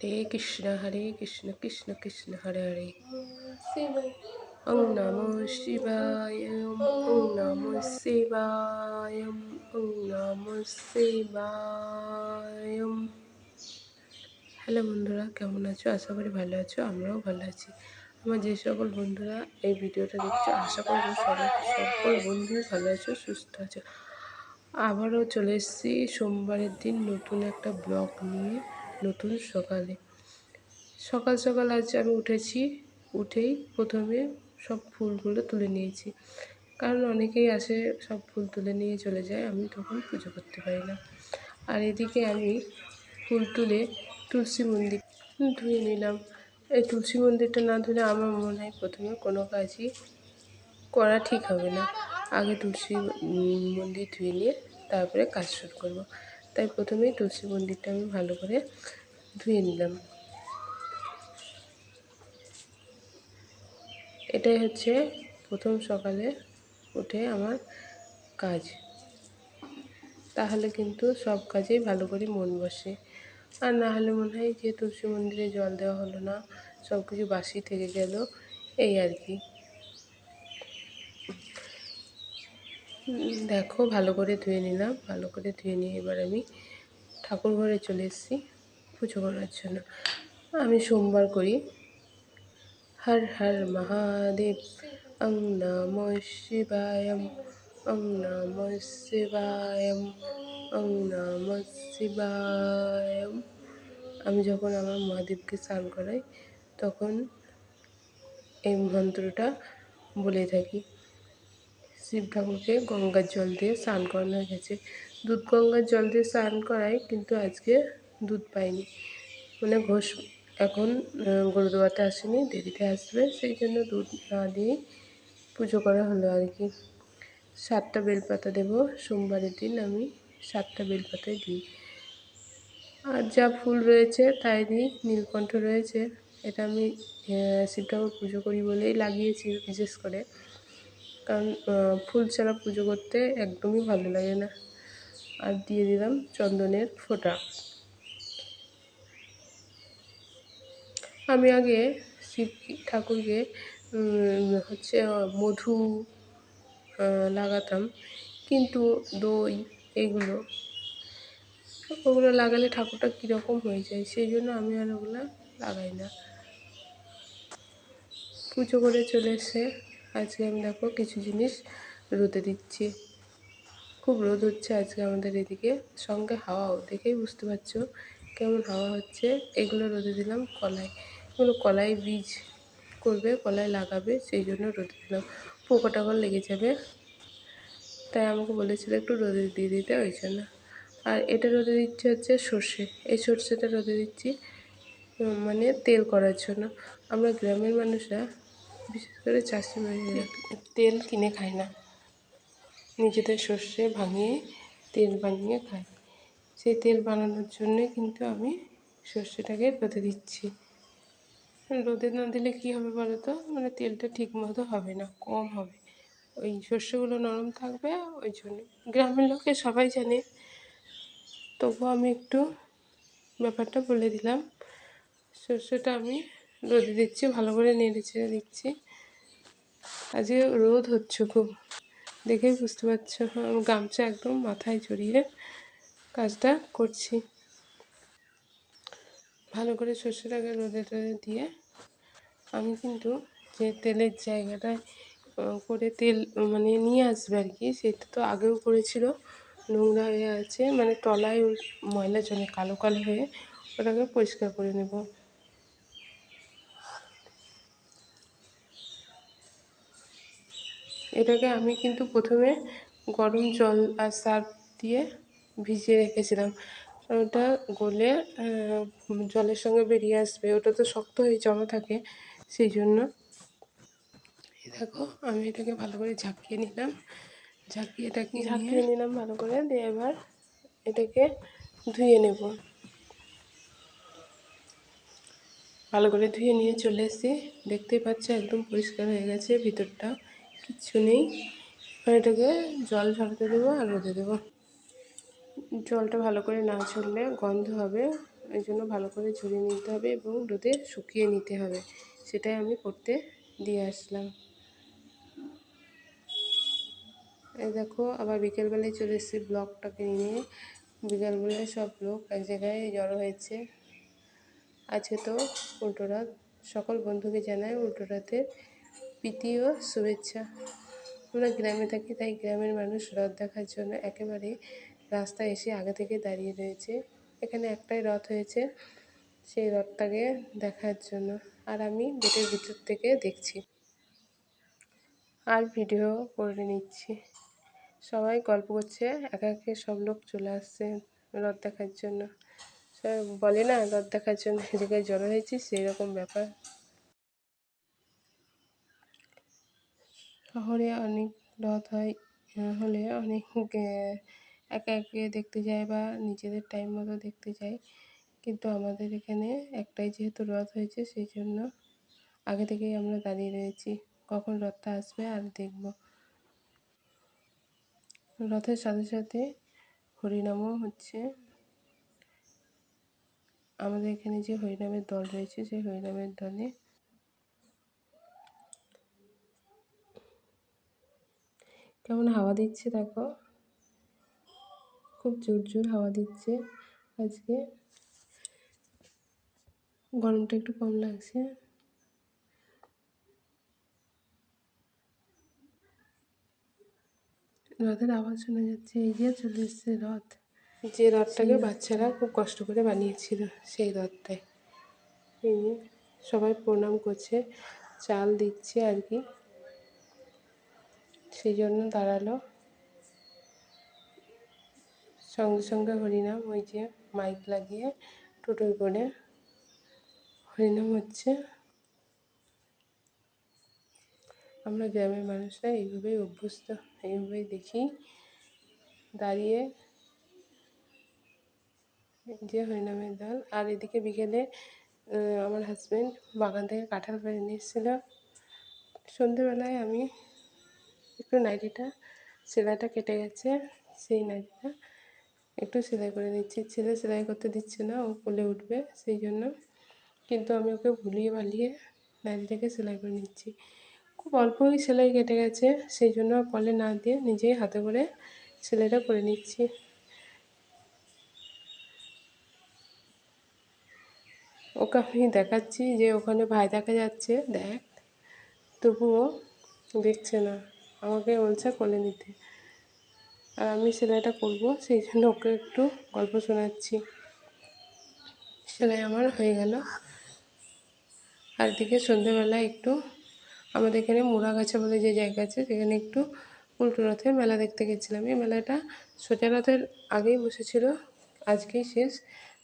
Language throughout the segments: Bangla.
হরে কৃষ্ণ হরে কৃষ্ণ কৃষ্ণ কৃষ্ণ হরে হরে। ওং নমো শিবায় ওং নমো শিবায় ওং নমো শিবায় হ্যালো বন্ধুরা কেমন আছো? আশা করি ভালো আছো আমরাও ভালো আছি। আমার যে সকল বন্ধুরা এই ভিডিওটা দেখছ আশা করব সবাই সকল বন্ধু ভালো আছো সুস্থ আছো। আবারও চলে এসেছি সোমবারের দিন নতুন একটা ব্লগ নিয়ে। নতুন সকালে। সকাল সকাল আজ আমি উঠেছি, উঠেই প্রথমে সব ফুলগুলো তুলে নিয়েছি। কারণ অনেকেই আসে সব ফুল তুলে নিয়ে চলে যায়, আমি তখন পুজো করতে পারি না। আর এদিকে আমি ফুল তুলে তুলসী মন্দির ধুয়ে নিলাম। এই তুলসী মন্দিরটা না ধুলে আমার মনে হয় প্রথমে কোনো কাজই করা ঠিক হবে না। আগে তুলসী মন্দির ধুয়ে নিয়ে তারপরে কাজ শুরু করব। তাই প্রথমেই তুলসী মন্দিরটা আমি ভালো করে ধুয়ে নিলাম। এটাই হচ্ছে প্রথম সকালে উঠে আমার কাজ। তাহলে কিন্তু সব কাজেই ভালো করে মন বসে। আর না হলে মনে হয় যে তুলসী মন্দিরে জল দেওয়া হলো না সব কিছু বাসি থেকে গেল, এই আর কি। দেখো, ভালো করে ধুয়ে নিলাম। ভালো করে ধুয়ে নিয়ে এবার আমি ঠাকুর ঘরে চলে এসেছি পুজো করার জন্য। আমি সোমবার করি। হর হর মহাদেব, অং নম শিবায়ম, অং নম শিবায়ম, অং নম শিবায়ম। আমি যখন আমার মহাদেবকে স্নান করাই, তখন এই মন্ত্রটা বলে থাকি। শিব ঠাকুরকে গঙ্গার জল দিয়ে স্নান করানো হয়ে গেছে। দুধ গঙ্গার জল দিয়ে স্নান করাই কিন্তু আজকে দুধ পাইনি। মানে ঘোষ এখন গরুদোয়াতে আসেনি, দেরিতে আসবে, সেই জন্য দুধ না দিয়েই পুজো করা হলো আর কি। সাতটা বেলপাতা দেবো, সোমবারের দিন আমি সাতটা বেলপাতাই দিই। আর যা ফুল রয়েছে তাই দিই, নীলকণ্ঠ রয়েছে, এটা আমি শিব ঠাকুর পুজো করি বলেই লাগিয়েছি বিশেষ করে। কারণ ফুল ছাড়া পুজো করতে একদমই ভালো লাগে না। আর দিয়ে দিলাম চন্দনের ফোঁটা। আমি আগে শিব ঠাকুরকে হচ্ছে মধু লাগাতাম। কিন্তু দই এগুলো, ওগুলো লাগালে ঠাকুরটা কীরকম হয়ে যায়, সেই জন্য আমি আর ওগুলো লাগাই না। পুজো করে চলে এসে আজকে আমি দেখো কিছু জিনিস রোদে দিচ্ছি। খুব রোদ হচ্ছে আজকে আমাদের এদিকে। সঙ্গে হাওয়াও দেখেই বুঝতে পারছ কেমন হাওয়া হচ্ছে। এগুলো রোদে দিলাম কলাই। এগুলো কলাই বীজ করবে, কলাই লাগাবে, সেই জন্য রোদে দিলাম। পোকা টোকা লেগে যাবে। তাই আমাকে বলেছিল একটু রোদে দিয়ে দিতে, ওই জন্য। আর এটা রোদে দিচ্ছে হচ্ছে সর্ষে। এই সর্ষেটা রোদে দিচ্ছি মানে তেল করার জন্য। আমরা গ্রামের মানুষরা বিশেষ করে চাষি বাড়িরা তেল কিনে খায় না। নিজেদের সর্ষে ভাঙিয়ে, তেল বানিয়ে খাই সেই তেল বানানোর জন্যে কিন্তু আমি সর্ষেটাকে রোদে দিচ্ছি। রোদে না দিলে কী হবে বলো তো মানে তেলটা ঠিক মতো হবে না, কম হবে। ওই শস্যগুলো নরম থাকবে, ওই জন্য গ্রামের লোকে সবাই জানে। তবুও আমি একটু ব্যাপারটা বলে দিলাম। সর্ষেটা আমি রোদে দিচ্ছি, ভালো করে নেড়ে চেড়ে দিচ্ছি। আজকে রোদ হচ্ছে খুব। দেখেই বুঝতে পারছ গামছা একদম মাথায় জড়িয়ে কাজটা করছি। ভালো করে সর্ষেটাকে রোদে টোদে দিয়ে আমি কিন্তু যে তেলের জায়গাটায় করে তেল মানে নিয়ে আসবে আর কি, সেটা তো আগেও করেছিল। নোংরা হয়ে আছে মানে তলায় ময়লা জমে কালো কালো হয়ে ওটাকে পরিষ্কার করে নেব। এটাকে আমি কিন্তু প্রথমে গরম জল আর সার্ফ দিয়ে ভিজিয়ে রেখেছিলাম। ওটা গলে জলের সঙ্গে বেরিয়ে আসবে। ওটা তো শক্ত হয়ে জমা থাকে, সেই জন্য দেখো, আমি এটাকে ভালো করে ঝাঁকিয়ে নিলাম। ঝাঁকিয়ে এটাকে ঝাঁকিয়ে নিলাম ভালো করে, দিয়ে এবার এটাকে ধুয়ে নেব। ভালো করে ধুয়ে নিয়ে চলে এসেছি। দেখতেই পাচ্ছ, একদম পরিষ্কার হয়ে গেছে ভিতরটা কিচ্ছু নেই। এটাকে জল ঝরাতে দেবো আর রোদে দেবো। জলটা ভালো করে না ছড়লে গন্ধ হবে ওই জন্য ভালো করে ঝরিয়ে নিতে হবে এবং রোদে শুকিয়ে নিতে হবে। সেটাই আমি করতে দিয়ে আসলাম। এই দেখো, আবার বিকেলবেলায় চলে এসেছি ব্লগটাকে নিয়ে। বিকেলবেলায় সব লোক এক জায়গায় জড়ো হয়েছে। আজকে তো উল্টো রাত, সকল বন্ধুকে জানাই উল্টো রাতের প্রীতি ও শুভেচ্ছা। আমরা গ্রামে থাকি, তাই গ্রামের মানুষ রথ দেখার জন্য একেবারে রাস্তায় এসে আগে থেকে দাঁড়িয়ে রয়েছে। এখানে একটাই রথ হয়েছে, সেই রথটাকে দেখার জন্য। আর আমি গেটের ভিতর থেকে দেখছি। আর ভিডিও করে নিচ্ছি। সবাই গল্প করছে, একা একে সব লোক চলে আসছে রথ দেখার জন্য। বলে না, রথ দেখার জন্য এদিকে জড়ো হয়েছি সেই রকম ব্যাপার। শহরে অনেক রথ হয় হলে অনেক একা একে দেখতে যায় বা নিজেদের টাইম মতো দেখতে যায়। কিন্তু আমাদের এখানে একটাই যেহেতু রথ হয়েছে, সেই জন্য আগে থেকেই আমরা দাঁড়িয়ে রয়েছি। কখন রথটা আসবে আর দেখব। রথের সাথে সাথে হরিনামও হচ্ছে। আমাদের এখানে যে হরিনামের দল রয়েছে, সেই হরিনামের দলে কেমন হাওয়া দিচ্ছে দেখো। খুব জোর জোর হাওয়া দিচ্ছে। আজকে গরমটা একটু কম লাগছে। রথের আওয়াজ শোনা যাচ্ছে এই যে চলে এসছে রথ। যে রথটাকে বাচ্চারা খুব কষ্ট করে বানিয়েছিল সেই রথটাই এই সবাই প্রণাম করছে চাল দিচ্ছে আর কি। সেই জন্য দাঁড়াল। সঙ্গে সঙ্গে হরিনাম ওই যে মাইক লাগিয়ে টোটোয় করে হরিনাম হচ্ছে। আমরা গ্রামের মানুষরা এইভাবেই অভ্যস্ত, এইভাবেই দেখি। দাঁড়িয়ে যে হরিনামের দল। আর এদিকে বিকেলে আমার হাজব্যান্ড বাগান থেকে কাঁঠাল পেড়ে নিয়ে এসেছিল। সন্ধেবেলায় আমি একটু নাইটিটা সেলাইটা কেটে গেছে, সেই নাইটিটা একটু সেলাই করে নিচ্ছি ছেলে সেলাই করতে দিচ্ছে না, ও কোলে উঠবে সেই জন্য। কিন্তু আমি ওকে ভুলিয়ে ভালিয়ে নাইটিটাকে সেলাই করে নিচ্ছি। খুব অল্পই সেলাই কেটে গেছে, সেই জন্য কলে না দিয়ে নিজেই হাতে করে সেলাইটা করে নিচ্ছি। ওকে আমি দেখাচ্ছি যে ওখানে ভাই দেখা যাচ্ছে, দেখ, তবুও দেখছে না। আমাকে বলছে কোলে নিতে। আর আমি সেলাইটা করব, সেই জন্য ওকে একটু গল্প শোনাচ্ছি। সেলাই আমার হয়ে গেল। আর এদিকে সন্ধ্যেবেলায় একটু আমাদের এখানে মুড়াগাছা বলে যে জায়গা আছে, সেখানে একটু উল্টো রথের মেলা দেখতে গেছিলাম। এই মেলাটা সোজা রথের আগেই বসেছিল, আজকেই শেষ।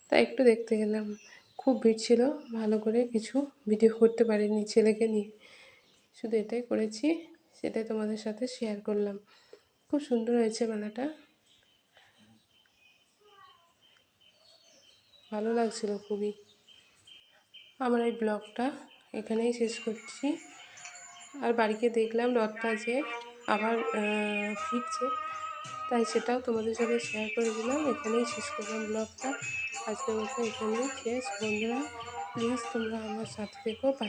তাই একটু দেখতে গেলাম। খুব ভিড় ছিল, ভালো করে কিছু ভিডিও করতে পারিনি ছেলেকে নিয়ে। শুধু এটাই করেছি। সেটাই তোমাদের সাথে শেয়ার করলাম। খুব সুন্দর হয়েছে মেলাটা। ভালো লাগছিল খুবই। আমার এই ব্লগটা এখানেই শেষ করছি। আর বাড়িতে দেখলাম রথটা যে আবার ফিরছে, তাই সেটাও তোমাদের সাথে শেয়ার করে দিলাম। এখানেই শেষ করলাম ব্লগটা। আজকের মতো এখানেই শেষ। বন্ধুরা প্লিজ তোমরা আমার সাথে দেখো